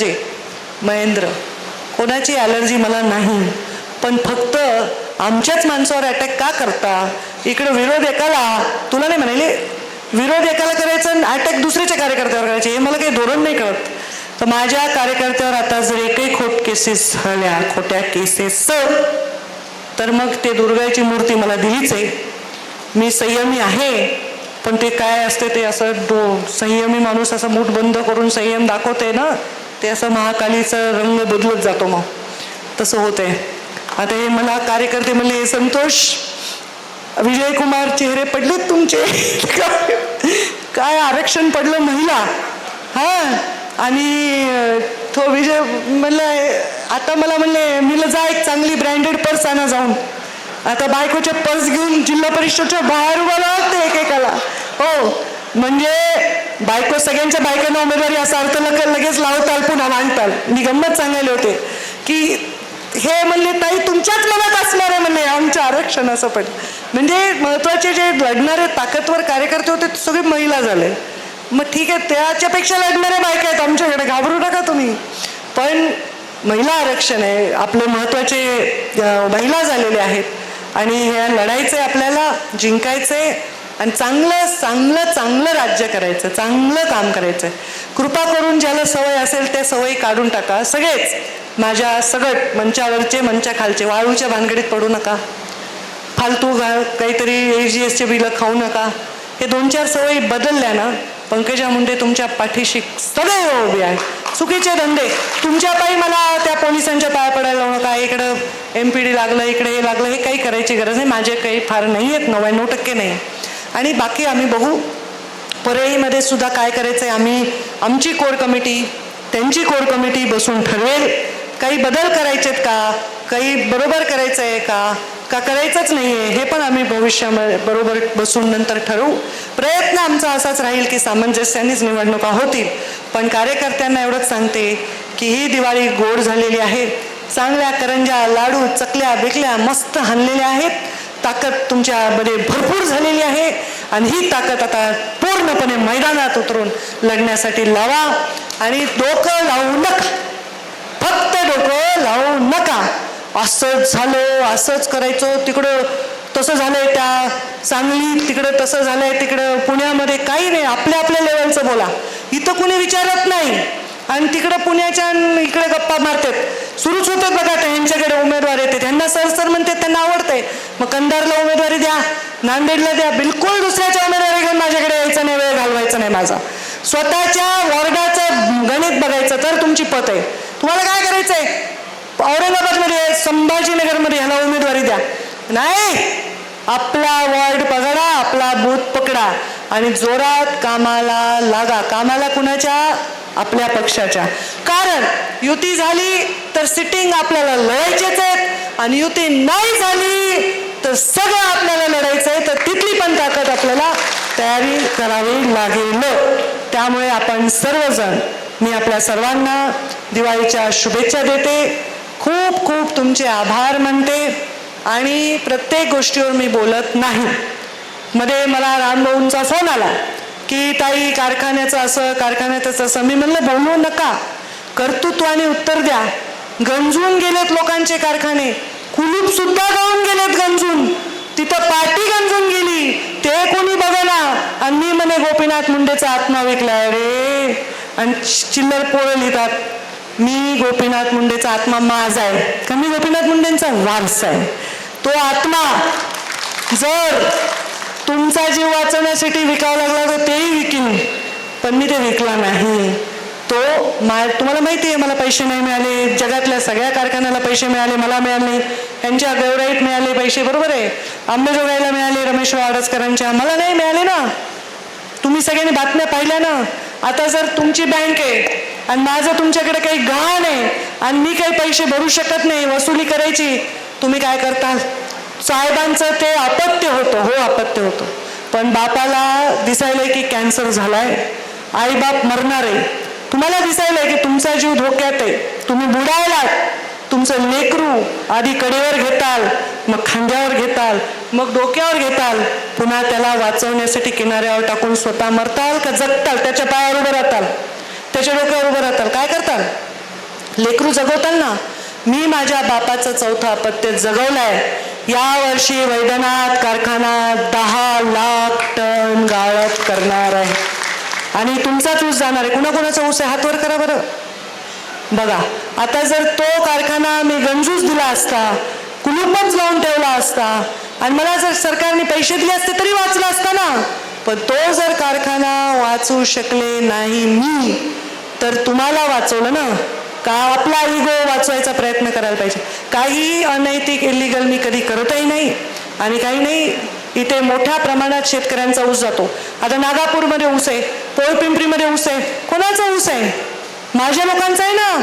जे महेंद्र कोणाची ॲलर्जी मला नाही पण फक्त आमच्याच माणसावर अटॅक का करता? इकडं विरोध एकाला तुला नाही म्हणाले? विरोध एकाला करायचं आणि अटॅक दुसऱ्याच्या कार्यकर्त्यावर करायचे हे मला काही धोरण नाही कळत. तर माझ्या कार्यकर्त्यावर आता जर एकही खोट केसेस झाल्या खोट्या केसेस तर मग ते दुर्गाची मूर्ती मला दिलीच आहे. मी संयमी आहे पण ते काय असते ते असं डो संयमी माणूस असं मूठ बंद करून संयम दाखवते ना? ते असं महाकालीचा रंग बदलत जातो मग. तसं होते आता हे मला कार्यकर्ते म्हणले संतोष विजय कुमार चेहरे पडलेत तुमचे. काय काय आरक्षण पडलं महिला? हा? आणि तो विजय म्हणलं आता मला म्हणले मी जा एक चांगली ब्रँडेड पर्स आणा जाऊन. आता बायकोचे पर्स घेऊन जिल्हा परिषदच्या बाहेर उभा लागते एकेकाला. हो. म्हणजे बायको सगळ्यांच्या बायकांना उमेदवारी असा अर्थ लग लगेच लावताल पुन्हा मांडताल. मी गंमत सांगायला होते की हे म्हणले ताई तुमच्याच मनात असणार आहे म्हणले आमच्या आरक्षणाचं पण. म्हणजे महत्त्वाचे जे लढणारे ताकदवर कार्यकर्ते होते ते सगळे महिला झाले. मग ठीक आहे त्याच्यापेक्षा लढणाऱ्या बायका आहेत आमच्याकडे घाबरू नका तुम्ही. पण महिला आरक्षण आहे आपले महत्त्वाचे महिला झालेले आहेत. आणि ह्या लढायचे आपल्याला जिंकायचे आणि चांगलं चांगलं चांगलं राज्य करायचं चांगलं काम करायचं. कृपा करून ज्याला सवय असेल त्या सवयी काढून टाका. सगळेच माझ्या सगट मंचावरचे मंचाखालचे वाळूच्या भानगडीत पडू नका. फालतू घा काहीतरी ए जी एसचे बिलं खाऊ नका. हे दोन चार सवयी बदलल्या ना पंकजा मुंडे तुमच्या पाठीशी सदैव उभी आहे चुकीचे धंदे. तुमच्या पायी मला त्या पोलिसांच्या पाया पडायला लावू नका. इकडं एम पी डी लागलं इकडे हे लागलं हे काही करायची गरज नाही. माझे काही फार नाही आहेत नव्याण्णव टक्के नाही. आणि बाकी आम्ही बघू परळीमध्ये सुद्धा काय करायचं आहे आम्ही आमची कोर कमिटी त्यांची कोर कमिटी बसून ठरवेल. काही बदल करायचेत का? काही बरोबर करायचं आहे का? का करायचंच नाही आहे हे पण आम्ही भविष्यामध्ये बरोबर बसून नंतर ठरवू. प्रयत्न आमचा असाच राहील की सामंजस्यानेच निवडणुका होतील. पण कार्यकर्त्यांना एवढंच सांगते की ही दिवाळी गोड झालेली आहे. चांगल्या करंजा लाडू चकल्या बिकल्या मस्त हाणलेल्या आहेत. ताकद तुमच्यामध्ये भरपूर झालेली आहे. आणि ही ताकद आता पूर्णपणे मैदानात उतरून लढण्यासाठी लावा. आणि डोकं लावू नका. फक्त डोकं लावू नका. असंच झालं असंच करायचो तिकडं तसं झालंय त्या सांगली तिकडं तसं झालंय तिकडं पुण्यामध्ये काही नाही. आपल्या आपल्या लेवलचं बोला. इथं कुणी विचारत नाही. आणि तिकडं पुण्याच्या इकडे गप्पा मारतात. सुरूच होतात बघा त्यांच्याकडे उमेदवार येते त्यांना सर सर म्हणतात त्यांना आवडतंय. मग कंदारला उमेदवारी द्या. नांदेडला द्या. बिलकुल दुसऱ्याच्या उमेदवारीकडे माझ्याकडे यायचं नाही वेळ घालवायचा नाही माझा. स्वतःच्या वॉर्डाचं गणित बघायचं तर तुमची पत आहे. तुम्हाला काय करायचं आहे? औरंगाबादमध्ये संभाजीनगरमध्ये ह्याला उमेदवारी द्या. नाही! आपला वॉर्ड पकडा आपला बूथ पकडा आणि जोरात कामाला लागा. कामाला कुणाच्या? आपल्या पक्षाच्या. कारण युती झाली तर सिटिंग आपल्याला लढायचेच आहेत आणि युती नाही झाली तर सगळं आपल्याला लढायचं आहे तर तिथली पण ताकद आपल्याला तयारी करावी लागेल. त्यामुळे आपण सर्वजण मी आपल्या सर्वांना दिवाळीच्या शुभेच्छा देते. खूप खूप तुमचे आभार मानते आणि प्रत्येक गोष्टीवर मी बोलत नाही. मध्ये मला रामभाऊंचा फोन आला की ताई कारखान्याचं असं कारखान्याचं असं. मी म्हणलं बोलू नका. कर्तृत्वाने उत्तर द्या. गंजून गेलेत लोकांचे कारखाने. कुलूप सुद्धा गाऊन गेलेत गंजून तिथं पार्टी गंजून गेली. ते कोणी बघना आणि मी म्हणे गोपीनाथ मुंडेचा आत्मा विकलाय रे. आणि चिल्लर पोळे लिहितात मी गोपीनाथ मुंडेचा आत्मा माझा आहे. का मी गोपीनाथ मुंडेंचा वारसा आहे? तो आत्मा जर तुमचा जीव वाचवण्यासाठी विकावा लागला तर तेही विकीन. पण मी ते विकला नाही. तो मा तुम्हाला माहिती आहे मला पैसे नाही मिळाले. जगातल्या सगळ्या कारखान्याला पैसे मिळाले मला मिळाले. त्यांच्या गौराईत मिळाले पैसे बरोबर आहे? आंबेजोगाईला मिळाले रमेश आडसकरांच्या. मला नाही मिळाले ना. तुम्ही सगळ्यांनी बातम्या पाहिल्या ना. आता जर तुमची बँक आहे आणि माझं तुमच्याकडे काही गहाण आहे आणि मी काही पैसे भरू शकत नाही वसुली करायची तुम्ही काय करता साहेबांचं ते अपत्य होतं हो अपत्य होतं. पण बापाला दिसायलंय की कॅन्सर झालाय. आईबाप मरणार आहे तुम्हाला दिसायलंय की तुमचा जीव धोक्यात आहे. तुम्ही बुडायलात. तुमचं लेकरू आधी कडेवर घेताल मग खांद्यावर घेताल मग डोक्यावर घेताल. पुन्हा त्याला वाचवण्यासाठी किनाऱ्यावर टाकून स्वतः मरताल का जगताल? त्याच्या पायावर उभं राहताल. त्याच्या डोक्यावर उभं राहताल. काय करताल? लेकरू जगवताल ना. मी माझ्या बापाचं चौथं अपत्य जगवलाय. या वर्षी वैद्यनाथ कारखाना दहा लाख टन गाळप करणार आहे. आणि तुमचाच ऊस जाणार आहे. कुणाकुणाचा ऊस आहे? हातवर करा बरं. बघा आता जर तो कारखाना मी गंजूस दिला असता कुलुपच लावून ठेवला असता आणि मला जर सरकारने पैसे दिले असते तरी वाचला असता ना. पण तो जर कारखाना वाचू शकले नाही मी तर तुम्हाला वाचवलं ना. का आपला इगो वाचवायचा प्रयत्न करायला पाहिजे? काही अनैतिक इलिगल मी कधी करतही नाही. आणि काही नाही इथे मोठ्या प्रमाणात शेतकऱ्यांचा ऊस जातो. आता नागापूरमध्ये ऊस आहे. पोळपिंपरीमध्ये ऊस आहे. कोणाचा ऊस आहे? माझ्या लोकांचा आहे ना.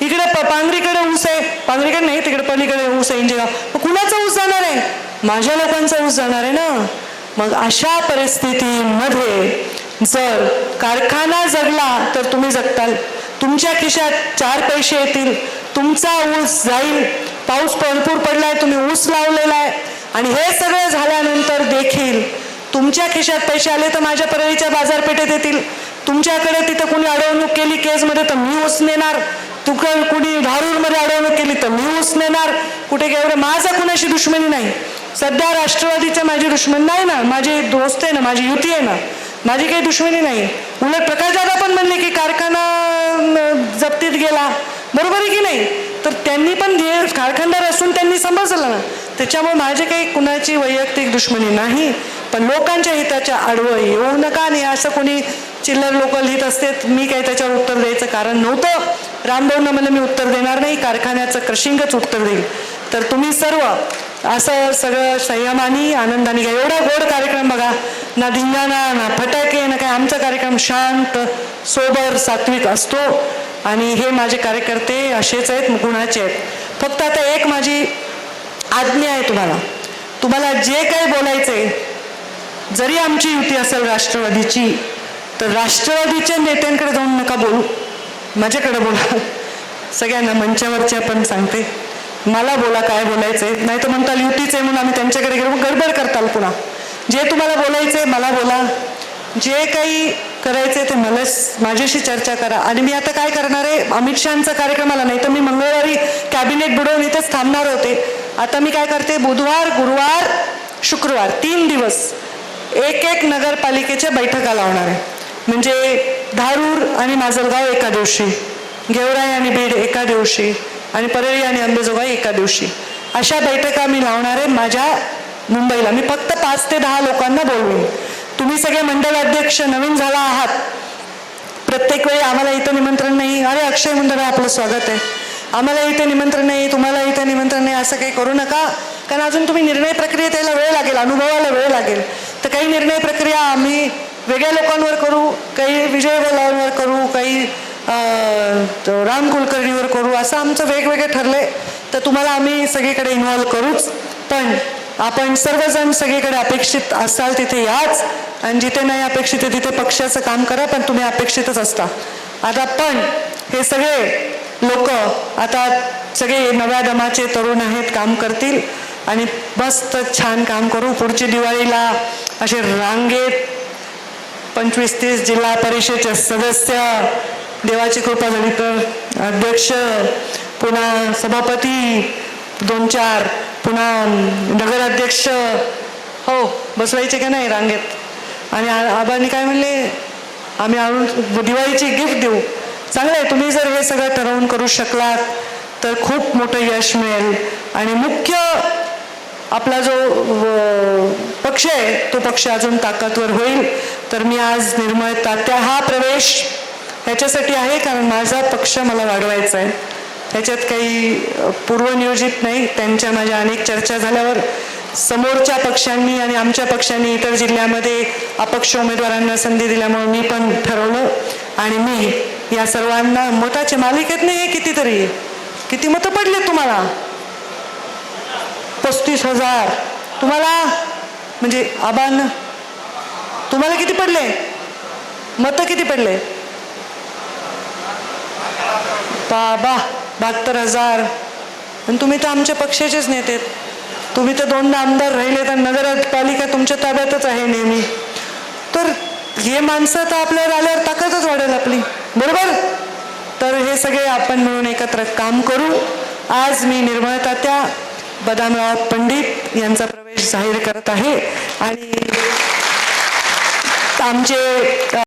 इकडे प- पांगरीकडे ऊस आहे. पांगरीकडे नाही तिकडे पलीकडे ऊस आहे इंजेगाव मग कुणाचा ऊस जाणार आहे? माझ्या लोकांचा ऊस जाणार आहे ना. मग अशा परिस्थितीमध्ये जर कारखाना जगला तर तुम्ही जगताल. तुमच्या खिशात चार पैसे येतील. तुमचा ऊस जाईल. पाऊस भरपूर पडलाय तुम्ही ऊस लावलेला आहे. आणि हे सगळं झाल्यानंतर देखील तुमच्या खिशात पैसे आले तर माझ्या परळीच्या बाजारपेठेत येतील. तुमच्याकडे तिथं कुणी अडवणूक केली केसमध्ये तर मी उस नेणार. तुका कुणी धारूरमध्ये अडवणूक केली तर मी उस नेणार. कुठे गेलं माझं कुणाशी दुश्मनी नाही. सध्या राष्ट्रवादीचं माझी दुश्मन नाही ना. माझी दोस्त आहे ना माझी युती आहे ना. माझी काही दुश्मनी नाही. उलट प्रकाशदादा पण म्हणले की कारखाना जप्तीत गेला. बरोबर आहे की नाही? तर त्यांनी पण ध्येय कारखानदार असून त्यांनी समजलं ना. त्याच्यामुळे माझे काही कुणाची वैयक्तिक दुश्मनी नाही. पण लोकांच्या हिताच्या आडवं येऊ नका आणि असं कोणी चिल्लर लोक लिहित असते मी काही त्याच्यावर उत्तर द्यायचं कारण नव्हतं. रामभाऊंना मला मी उत्तर देणार नाही कारखान्याचं क्रशिंगच उत्तर देईल. तर तुम्ही सर्व असं सगळं संयमानी आनंदाने घ्या. एवढा गोड कार्यक्रम बघा. ना धिंगाणा ना फटाके ना काय. आमचा कार्यक्रम शांत सोबर सात्विक असतो. आणि हे माझे कार्यकर्ते असेच आहेत गुणाचे आहेत. फक्त आता एक माझी आज्ञा आहे तुम्हाला. तुम्हाला जे काही आहे जरी आमची युती असेल राष्ट्रवादीची तर राष्ट्रवादीच्या नेत्यांकडे जाऊन नका बोलू. माझ्याकडे बोला. सगळ्यांना मंचावरच्या पण सांगते. मला बोला काय बोलायचंय. नाही तर म्हणताल युतीच आहे म्हणून आम्ही त्यांच्याकडे गेलो. गडबड करताल पुन्हा. जे तुम्हाला बोलायचंय मला बोला. जे काही करायचंय ते मलाच माझ्याशी चर्चा करा. आणि मी आता काय करणार आहे? अमित शहाचा कार्यक्रम आला. नाही तर मी मंगळवारी कॅबिनेट बुडवून इथेच थांबणार होते. आता मी काय करते? बुधवार गुरुवार शुक्रवार तीन दिवस एक एक नगरपालिकेच्या बैठका लावणार. आहे म्हणजे धारूर आणि माजलगाव एका दिवशी गेवराई आणि बीड एका दिवशी आणि परळी आणि अंबेजोगाई एका दिवशी. अशा बैठका मी लावणार आहे माझ्या मुंबईला. मी फक्त पाच ते दहा लोकांना बोलवेन. तुम्ही सगळे मंडळ अध्यक्ष नवीन झाला आहात. प्रत्येक वेळी आम्हाला इथं निमंत्रण नाही. अरे अक्षय मंडळ आपलं स्वागत आहे. आम्हाला इथे निमंत्रण नाही तुम्हाला इथे निमंत्रण नाही असं काही करू नका. कारण अजून तुम्ही निर्णय प्रक्रियेत यायला वेळ लागेल अनुभवाला वेळ लागेल. तर काही निर्णय प्रक्रिया आम्ही वेगळ्या लोकांवर करू काही विजय बलांवर करू काही राम कुलकर्णीवर करू असं आमचं वेगवेगळे ठरले. तर तुम्हाला आम्ही सगळीकडे इन्व्हॉल्व करूच. पण आपण सर्वजण सगळीकडे अपेक्षित असाल तिथे याच. आणि जिथे नाही अपेक्षित आहे तिथे पक्षाचं काम करा पण तुम्ही अपेक्षितच असता. आता पण हे सगळे लोक आता सगळे नव्या दमाचे तरुण आहेत काम करतील. आणि मस्त छान काम करू पुढची दिवाळीला असे रांगेत पंचवीस तीस जिल्हा परिषदेचे सदस्य देवाची कृपा झाली तर अध्यक्ष पुन्हा सभापती दोन चार पुन्हा नगराध्यक्ष हो बसवायचे का नाही रांगेत? आणि आबांनी काय म्हणले? आम्ही आणून दिवाळीची गिफ्ट देऊ. चांगलं आहे तुम्ही जर हे सगळं ठरवून करू शकलात तर खूप मोठं यश मिळेल. आणि मुख्य आपला जो पक्ष आहे तो पक्ष अजून ताकदवर होईल. तर मी आज निर्मळ तात्या हा प्रवेश ह्याच्यासाठी आहे कारण माझा पक्ष मला वाढवायचा आहे. ह्याच्यात काही पूर्वनियोजित नाही त्यांच्या माझ्या अनेक चर्चा झाल्यावर समोरच्या पक्षांनी आणि आमच्या पक्षांनी इतर जिल्ह्यामध्ये अपक्ष उमेदवारांना संधी दिल्यामुळे मी पण ठरवलं. आणि मी या सर्वांना मताचे मालिकेत नाही हे कितीतरी. किती मतं पडले तुम्हाला? पस्तीस हजार. तुम्हाला म्हणजे आबान तुम्हाला किती पडले? मतं किती पडले? बाबा बहात्तर हजार. आणि तुम्ही तर आमच्या पक्षाचेच नेते तुम्ही तर दोनदा आमदार राहिले तर नगरपालिका तुमच्या ताब्यातच आहे नेहमी. तर हे माणसं तर आपल्याला आल्यावर ताकदच वाढेल आपली. बरोबर? तर हे सगळे आपण मिळून एकत्र काम करू. आज मी निर्मळता त्या बदामराव पंडित यांचा प्रवेश जाहीर करत आहे. आणि आमचे